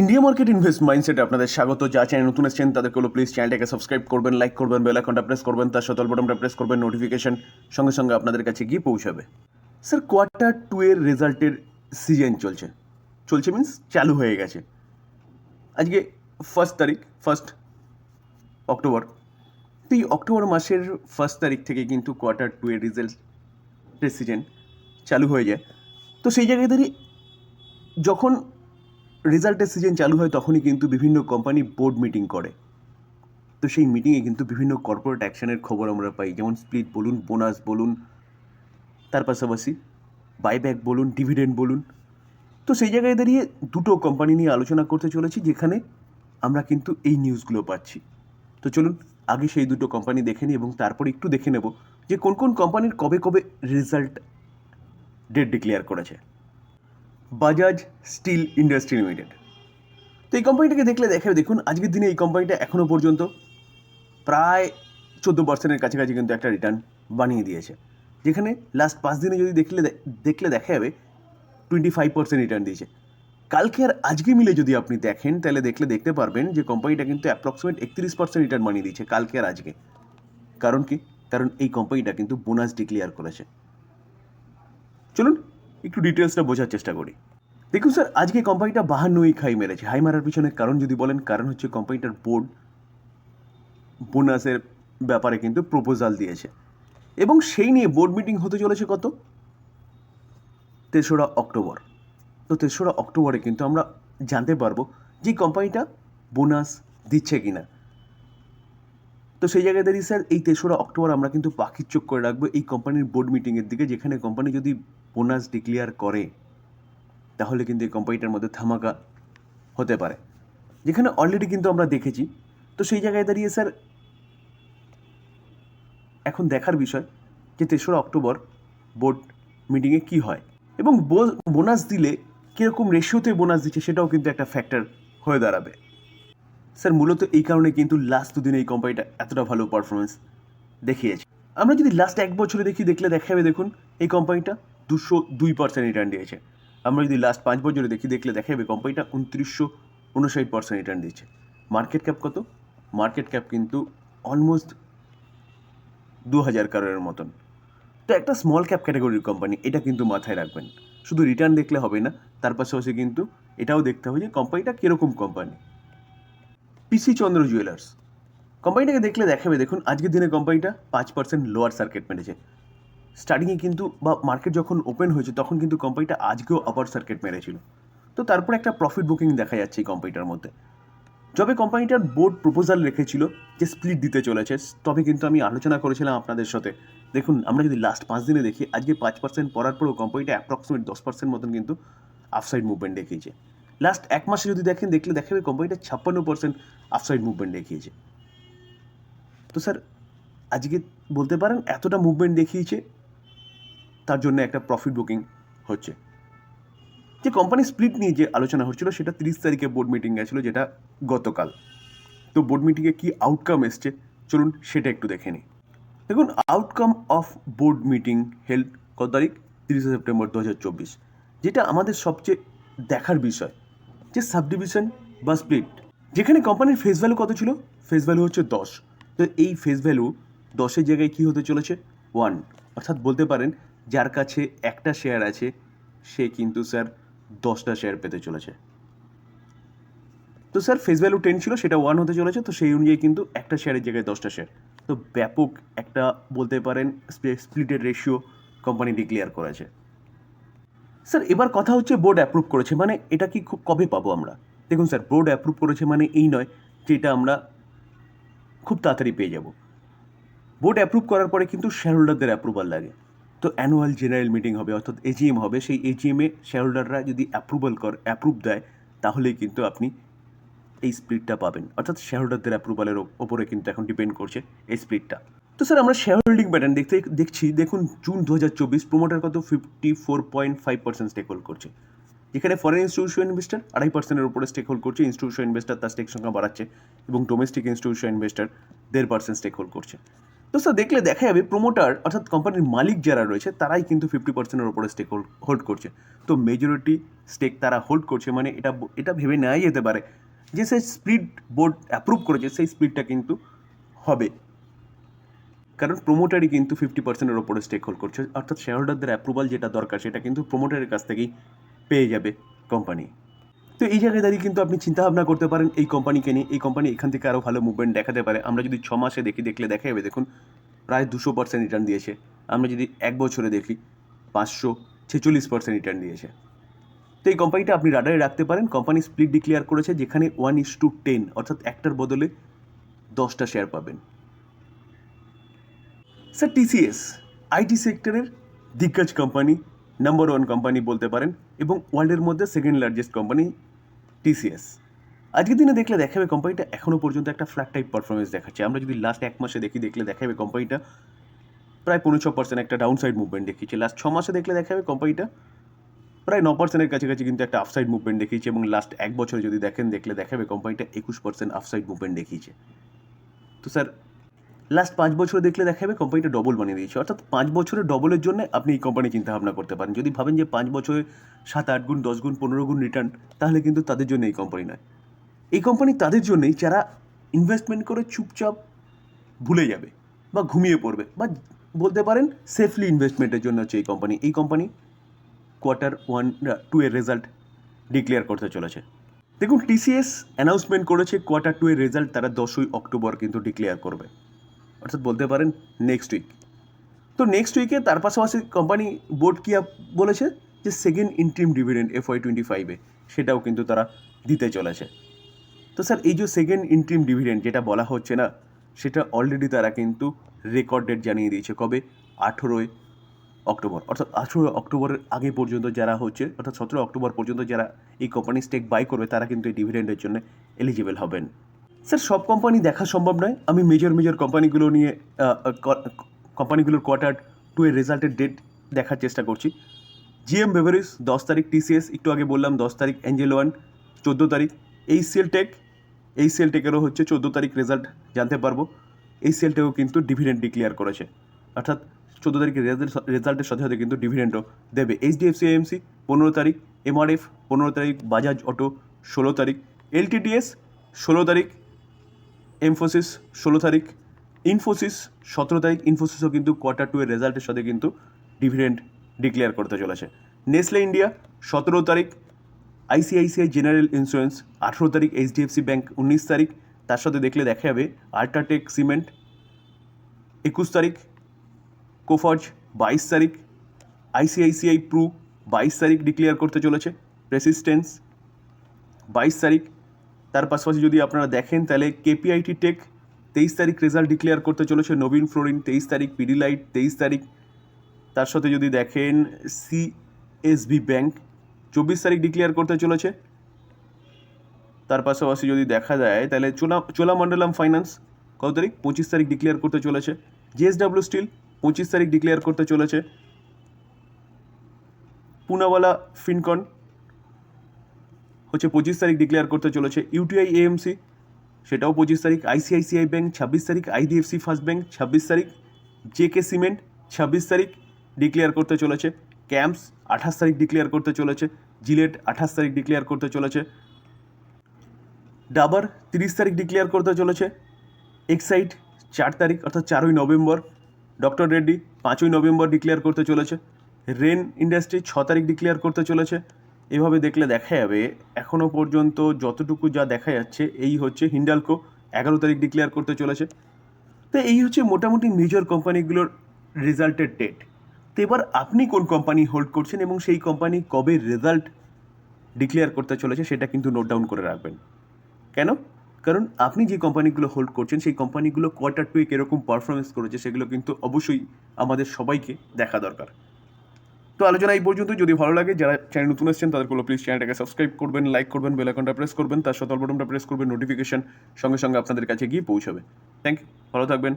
India market invest মাইন্ডসেটে আপনাদের স্বাগত। যা চ্যানেল নতুন এসেছেন, তাদেরকে হলো প্লিজ চ্যানেলটাকে সাবস্ক্রাইব করবেন লাইক করবেন বেল আইকনটা প্রেস করবেন, তার সাথে বটনটা প্রেস করবেন নোটিফিকেশন সঙ্গে সঙ্গে আপনাদের কাছে গিয়ে পৌঁছাবে। স্যার কোয়ার্টার টু এর রেজাল্টের সিজন চলছে। চলছে মিন্স চালু হয়ে গেছে। আজকে ফার্স্ট তারিখ ফার্স্ট অক্টোবর তো এই অক্টোবর মাসের ফার্স্ট তারিখ থেকে কিন্তু কোয়ার্টার টু এর রেজাল্টের সিজন চালু হয়ে যায়। তো সেই জায়গায় দাঁড়িয়ে যখন রেজাল্টের সিজন চালু হয় তখনই কিন্তু বিভিন্ন কোম্পানি বোর্ড মিটিং করে। তো সেই মিটিংয়ে কিন্তু বিভিন্ন কর্পোরেট অ্যাকশনের খবর আমরা পাই। যেমন স্প্লিট বলুন বোনাস বলুন, তার পাশাপাশি বাইব্যাক বলুন ডিভিডেন্ড বলুন। তো সেই জায়গায় দাঁড়িয়ে দুটো কোম্পানি নিয়ে আলোচনা করতে চলেছি, যেখানে আমরা কিন্তু এই নিউজগুলো পাচ্ছি। তো চলুন, আগে সেই দুটো কোম্পানি দেখে নিই এবং তারপর একটু দেখে নেব যে কোন কোন কোম্পানির কবে কবে রেজাল্ট ডেট ডিক্লেয়ার করেছে। বাজাজ স্টিল ইন্ডাস্ট্রি লিমিটেড তো এই কোম্পানিটাকে দেখলে দেখে দেখুন, আজকের দিনে এই কোম্পানিটা এখনও পর্যন্ত প্রায় চোদ্দ পার্সেন্টের কাছাকাছি কিন্তু একটা রিটার্ন বানিয়ে দিয়েছে। যেখানে লাস্ট পাঁচ দিনে যদি দেখলে দেখলে দেখা যাবে টোয়েন্টি ফাইভ পার্সেন্ট রিটার্ন দিয়েছে। কালকে আর আজকে মিলে যদি আপনি দেখেন, তাহলে দেখলে দেখতে পারবেন যে কোম্পানিটা কিন্তু অ্যাপ্রক্সিমেট একত্রিশ পার্সেন্ট রিটার্ন বানিয়ে দিয়েছে কালকে আর আজকে। কারণ কি? কারণ এই কোম্পানিটা কিন্তু বোনাস ডিক্লেয়ার করেছে। চলুন, একটু ডিটেলসটা বোঝার চেষ্টা করি। দেখুন স্যার, আজকে কোম্পানিটা বাহান্নই খাই মেরেছে। হাই মারার পিছনে কারণ যদি বলেন, কারণ হচ্ছে কোম্পানিটার বোর্ড বোনাসের ব্যাপারে কিন্তু প্রপোজাল দিয়েছে। এবং সেই নিয়ে বোর্ড মিটিং হতে চলেছে কত? তেসরা অক্টোবর। তো তেসরা অক্টোবরে কিন্তু আমরা জানতে পারব যে কোম্পানিটা বোনাস দিচ্ছে কি না তো সেই জায়গায় দাঁড়িয়ে স্যার, এই তেসরা অক্টোবর আমরা কিন্তু পাখির চোখ করে রাখব এই কোম্পানির বোর্ড মিটিংয়ের দিকে, যেখানে কোম্পানি যদি বোনাস ডিক্লেয়ার করে তাহলে কিন্তু এই কোম্পানিটার মধ্যে ধামাকা হতে পারে। যেখানে অলরেডি কিন্তু আমরা দেখেছি। তো সেই জায়গায় দাঁড়িয়ে স্যার এখন দেখার বিষয় যে তেসরা অক্টোবর বোর্ড মিটিংয়ে কি হয়। এবং বোনাস দিলে কীরকম রেশিওতে বোনাস দিচ্ছে সেটাও কিন্তু একটা ফ্যাক্টর হয়ে দাঁড়াবে। স্যার মূলত এই কারণে কিন্তু লাস্ট দুদিনে এই কোম্পানিটা এতটা ভালো পারফরমেন্স দেখিয়েছে। আমরা যদি লাস্ট এক বছরে দেখি, দেখলে দেখাবে দেখুন, এই কোম্পানিটা দুশো দুই পার্সেন্ট রিটার্ন দিয়েছে। আমরা যদি লাস্ট পাঁচ বছরে দেখি, দেখলে দেখাবে কোম্পানিটা উনত্রিশশো উনষাট পার্সেন্ট রিটার্ন দিচ্ছে। মার্কেট ক্যাপ কত? মার্কেট ক্যাপ কিন্তু অলমোস্ট দু হাজার কারোর মতন। তো একটা স্মল ক্যাপ ক্যাটাগরির কোম্পানি এটা কিন্তু মাথায় রাখবেন। শুধু রিটার্ন দেখলে হবে না, তার পাশাপাশি কিন্তু এটাও দেখতে হবে যে কোম্পানিটা কীরকম কোম্পানি পিসি চন্দ্র জুয়েলার্স কোম্পানিটাকে দেখলে দেখাবে, দেখুন, আজকের দিনে কোম্পানিটা পাঁচ পার্সেন্ট লোয়ার সার্কিট মেরেছে। স্টার্টিংয়ে কিন্তু বা মার্কেট যখন ওপেন হয়েছে, তখন কিন্তু কোম্পানিটা আজকেও আপার সার্কিট মেরেছিল। তো তারপর একটা প্রফিট বুকিং দেখা যাচ্ছে এই কোম্পানিটার মধ্যে। যবে কোম্পানিটার বোর্ড প্রপোজাল রেখেছিল যে স্প্লিট দিতে চলেছে, তবে কিন্তু আমি আলোচনা করেছিলাম আপনাদের সাথে। দেখুন, আমরা যদি লাস্ট পাঁচ দিনে দেখি, আজকে পাঁচ পার্সেন্ট পড়ার পরেও কোম্পানিটা অ্যাপ্রক্সিমেট দশ পার্সেন্ট মতন কিন্তু আফসাইড মুভমেন্ট দেখিয়েছে। লাস্ট এক মাসে যদি দেখেন, দেখলে দেখাবে কোম্পানিটা ছাপ্পান্ন পার্সেন্ট আফসাইড মুভমেন্ট দেখিয়েছে। তো স্যার আজকে বলতে পারেন, এতটা মুভমেন্ট দেখিয়েছে তার জন্য একটা প্রফিট বুকিং হচ্ছে। যে কোম্পানি স্প্লিট নিয়ে যে আলোচনা হচ্ছিল, সেটা তিরিশ তারিখে বোর্ড মিটিং গেছিল, যেটা গতকাল। তো বোর্ড মিটিংয়ে কী আউটকাম এসছে? চলুন সেটা একটু দেখে নিই। দেখুন outcome of board meeting held কত তারিখ? তিরিশে সেপ্টেম্বর দু হাজার চব্বিশ। যেটা আমাদের সবচেয়ে দেখার বিষয়, যে সাবডিভিশন বা স্প্লিট যেখানে কোম্পানির ফেস ভ্যালু কত ছিল? ফেস ভ্যালু হচ্ছে দশ। তো এই ফেস ভ্যালু দশের জায়গায় কী হতে চলেছে? ওয়ান অর্থাৎ বলতে পারেন যার কাছে একটা শেয়ার আছে, সে কিন্তু স্যার দশটা শেয়ার পেতে চলেছে। তো স্যার ফেস ভ্যালু টেন ছিল, সেটা ওয়ান হতে চলেছে, তো সেই অনুযায়ী কিন্তু একটা শেয়ারের জায়গায় দশটা শেয়ার তো ব্যাপক একটা, বলতে পারেন স্প্লিটের রেশিও কোম্পানি ডিক্লেয়ার করেছে। স্যার এবার কথা হচ্ছে বোর্ড অ্যাপ্রুভ করেছে মানে এটা কি খুব কবে পাবো আমরা? দেখুন স্যার বোর্ড অ্যাপ্রুভ করেছে মানে এই নয় যে এটা আমরা খুব তাড়াতাড়ি পেয়ে যাব। বোর্ড অ্যাপ্রুভ করার পরে কিন্তু শেয়ার হোল্ডারদের অ্যাপ্রুভাল লাগে। তো অ্যানুয়াল জেনারেল মিটিং হবে, অর্থাৎ এজিএম হবে। সেই এজিএমে শেয়ার হোল্ডাররা যদি অ্যাপ্রুভাল কর অ্যাপ্রুভ দেয়, তাহলেই কিন্তু আপনি এই স্প্লিটটা পাবেন। অর্থাৎ শেয়ার হোল্ডারদের অ্যাপ্রুভালের ওপরে কিন্তু এখন ডিপেন্ড করছে এই স্প্লিটটা তো স্যার আমরা শেয়ার হোল্ডিং প্যাটার্ন দেখতে দেখছি। দেখুন জুন দু হাজার চব্বিশ প্রোমোটার কত? Fifty four point five percent stake hold করছে। যেখানে ফরেন ইনস্টিটিউশন ইনভেস্টার আড়াই পার্সেন্টের উপরে স্টেক হোল্ড করছে। ইনস্টিটিউশন ইনভেস্টার তার স্টেক সংখ্যা বাড়াচ্ছে এবং ডোমেস্টিক ইনস্টিটিউশন ইনভেস্টার দেড় পার্সেন্ট স্টেক হোল্ড করছে। তো স্যার দেখলে দেখা যাবে প্রোমোটার অর্থাৎ কোম্পানির মালিক যারা রয়েছে, তারাই কিন্তু ফিফটি পার্সেন্টের ওপরে স্টেক হোল্ড করছে। তো মেজরিটি স্টেক তারা হোল্ড করছে মানে এটা এটা ভেবে নেওয়াই যেতে পারে যে সেই স্পিড বোর্ড অ্যাপ্রুভ করেছে, সেই স্পিডটা কিন্তু হবে। কারণ প্রোমোটারই কিন্তু ফিফটি পার্সেন্টের ওপরে স্টেক হোল্ড করছে, অর্থাৎ শেয়ার হোল্ডারদের অ্যাপ্রুভাল যেটা দরকার, সেটা কিন্তু প্রোমোটারের কাছ থেকেই পেয়ে যাবে কোম্পানি তো এই জায়গায় দাঁড়িয়ে কিন্তু আপনি চিন্তা ভাবনা করতে পারেন, এই কোম্পানিকে নিয়ে, এই কোম্পানি এখান থেকে আরও ভালো মুভমেন্ট দেখাতে পারে। আমরা যদি ছ মাসে দেখি, দেখলে দেখা যাবে, দেখুন, প্রায় দুশো পার্সেন্ট রিটার্ন দিয়েছে। আমরা যদি এক বছরে দেখি, পাঁচশো ছেচল্লিশ পার্সেন্ট রিটার্ন দিয়েছে। তো এই কোম্পানিটা আপনি রাডারে রাখতে পারেন। কোম্পানি স্প্লিট ডিক্লেয়ার করেছে, যেখানে ওয়ান ইস টু টেন অর্থাৎ একটার বদলে দশটা শেয়ার পাবেন। স্যার টিসিএস আইটি সেক্টরের দিগ্গজ কোম্পানি নাম্বার ওয়ান কোম্পানি বলতে পারেন, এবং ওয়ার্ল্ডের মধ্যে সেকেন্ড লার্জেস্ট কোম্পানি টিসিএস আজকের দিনে দেখলে দেখাবে কোম্পানিটা এখনও পর্যন্ত একটা ফ্ল্যাট টাইপ পারফরমেন্স দেখাচ্ছে। আমরা যদি লাস্ট এক মাসে দেখি, দেখলে দেখাবে কোম্পানিটা প্রায় পনেরো ছ পার্সেন্ট একটা ডাউন সাইড মুভমেন্ট দেখিয়েছে। লাস্ট ছ মাসে দেখলে দেখাবে কোম্পানিটা প্রায় ন পার্সেন্টের কাছাকাছি কিন্তু একটা আফসাইড মুভমেন্ট দেখিয়েছে এবং লাস্ট এক বছর যদি দেখেন, দেখলে দেখাবে কোম্পানিটা একুশ পার্সেন্ট আফসাইড মুভমেন্ট দেখিয়েছে। তো স্যার লাস্ট পাঁচ বছরে দেখলে দেখা যাবে কোম্পানিটা ডবল বানিয়ে দিয়েছে। অর্থাৎ পাঁচ বছরের ডবলের জন্য আপনি এই কোম্পানি চিন্তা ভাবনা করতে পারেন। যদি ভাবেন যে পাঁচ বছরে সাত, আট গুণ, দশ গুণ, পনেরো গুণ রিটার্ন তাহলে কিন্তু তাদের জন্য এই কোম্পানি নয়। এই কোম্পানি তাদের জন্যই যারা ইনভেস্টমেন্ট করে চুপচাপ ভুলে যাবে বা ঘুমিয়ে পড়বে বা বলতে পারেন সেফলি ইনভেস্টমেন্টের জন্য হচ্ছে এই কোম্পানি এই কোম্পানি কোয়ার্টার ওয়ান টু এর রেজাল্ট ডিক্লেয়ার করতে চলেছে। দেখুন টিসিএস অ্যানাউন্সমেন্ট করেছে কোয়ার্টার টু এর রেজাল্ট তারা দশই অক্টোবর কিন্তু ডিক্লেয়ার করবে। অর্থাৎ বলতে পারেন নেক্সট উইক তো নেক্সট উইকে তার পাশাপাশি কোম্পানি বোর্ড কি বলেছে? যে second interim dividend F Y twenty ফাইভে সেটাও কিন্তু তারা দিতে চলেছে। তো স্যার এই যে সেকেন্ড ইন্ট্রিম ডিভিডেন্ড যেটা বলা হচ্ছে না, সেটা অলরেডি তারা কিন্তু রেকর্ড ডেট জানিয়ে দিয়েছে কবে? আঠেরোই অক্টোবর। অর্থাৎ আঠেরোই অক্টোবরের আগে পর্যন্ত যারা হচ্ছে, অর্থাৎ সতেরো অক্টোবর পর্যন্ত যারা এই কোম্পানি স্টেক বাই করবে, তারা কিন্তু এই ডিভিডেন্ডের জন্য এলিজিবল হবেন। স্যার, সব কোম্পানি দেখা সম্ভব নয়। আমি মেজর মেজর কোম্পানিগুলো নিয়ে কোম্পানিগুলোর কোয়ার্টার টু এর রেজাল্টের ডেট দেখার চেষ্টা করছি। জিএম বেভারেজ দশ তারিখ টিসিএস একটু আগে বললাম, দশ তারিখ অ্যাঞ্জেল ওয়ান চোদ্দ তারিখ। এই সেল টেক এই সেল টেকেরও হচ্ছে চোদ্দ তারিখ রেজাল্ট জানতে পারব। এই সেলটেও কিন্তু ডিভিডেন্ড ডিক্লেয়ার করেছে। অর্থাৎ চোদ্দ তারিখের রেজাল্ট রেজাল্টের সাথে সাথে কিন্তু ডিভিডেন্ডও দেবে। এইচডিএফসি এএমসি পনেরো তারিখ। এমআরএফ পনেরো তারিখ। বাজাজ অটো ষোলো তারিখ। এলটিডিএস ষোলো তারিখ। এমফোসিস ষোলো তারিখ। ইনফোসিস সতেরো তারিখ ইনফোসিসও কিন্তু কোয়ার্টার টু এর রেজাল্টের সাথে কিন্তু ডিভিডেন্ড ডিক্লেয়ার করতে চলেছে। নেসলে ইন্ডিয়া সতেরো তারিখ আইসিআইসিআই জেনারেল ইন্স্যুরেন্স আঠেরো তারিখ এইচডিএফসি ব্যাঙ্ক উনিশ তারিখ। তার সাথে দেখলে দেখা যাবে আল্ট্রাটেক সিমেন্ট একুশ তারিখ কোফার্জ বাইশ তারিখ আইসিআইসিআই প্রু বাইশ তারিখ ডিক্লেয়ার করতে চলেছে। রেসিস্টেন্স বাইশ তারিখ তার পাশাপাশি যদি আপনারা দেখেন, তাহলে কেপিআইটি টেক তেইশ তারিখ রেজাল্ট ডিক্লেয়ার করতে চলেছে, নবীন ফ্লোরিন তেইশ তারিখ পিডিলাইট তেইশ তারিখ। তার সাথে যদি দেখেন সিএসবি ব্যাংক চব্বিশ তারিখ ডিক্লেয়ার করতে চলেছে। তার পাশাপাশি যদি দেখা যায়, তাহলে চোলা, চোলামণ্ডলম ফাইন্যান্স কত তারিখ? পঁচিশ তারিখ ডিক্লেয়ার করতে চলেছে। জিএসডাব্লিউ স্টিল পঁচিশ তারিখ ডিক্লেয়ার করতে চলেছে। পুনাওয়ালা ফিনকন হচ্ছে পঁচিশ তারিখ ডিক্লেয়ার করতে চলেছে ইউটিআই এএমসি সেটাও পঁচিশ তারিখ আইসিআইসিআই ব্যাংক ছাব্বিশ তারিখ আইডিএফসি ফার্স্ট ব্যাঙ্ক ছাব্বিশ তারিখ জেকে সিমেন্ট ছাব্বিশ তারিখ ডিক্লেয়ার করতে চলেছে ক্যাম্পস আঠাশ তারিখ ডিক্লেয়ার করতে চলেছে জিলেট আঠাশ তারিখ ডিক্লেয়ার করতে চলেছে ডাবার তিরিশ তারিখ ডিক্লেয়ার করতে চলেছে এক্সাইট চার তারিখ অর্থাৎ চারই নভেম্বর ডক্টর রেড্ডি পাঁচই নভেম্বর ডিক্লেয়ার করতে চলেছে রেন ইন্ডাস্ট্রি ছ তারিখ ডিক্লেয়ার করতে চলেছে এভাবে দেখলে দেখা যাবে এখনও পর্যন্ত যতটুকু যা দেখা যাচ্ছে, এই হচ্ছে হিন্ডালকো। এগারো তারিখ ডিক্লেয়ার করতে চলেছে। তো এই হচ্ছে মোটামুটি মেজর কোম্পানিগুলোর রেজাল্টের ডেট তো এবার আপনি কোন কোম্পানি হোল্ড করছেন এবং সেই কোম্পানি কবে রেজাল্ট ডিক্লেয়ার করতে চলেছে সেটা কিন্তু নোট ডাউন করে রাখবেন। কেন? কারণ আপনি যে কোম্পানিগুলো হোল্ড করছেন, সেই কোম্পানিগুলো কোয়ার্টার টু এরকম পারফরমেন্স করেছে সেগুলো কিন্তু অবশ্যই আমাদের সবাইকে দেখা দরকার। তো আলোচনা এই পর্যন্ত যদি ভালো লাগে, যারা চ্যানেল নতুন এসেছেন তাদেরগুলো প্লিজ চ্যানেলটাকে সাবস্ক্রাইব করবেন লাইক করবেন বেল আইকনটা প্রেস করবেন, তার সাথে বটনটা প্রেস করবেন নোটিফিকেশন সঙ্গে সঙ্গে আপনাদের কাছে গিয়ে পৌঁছাবে। থ্যাংক ইউ ভালো থাকবেন।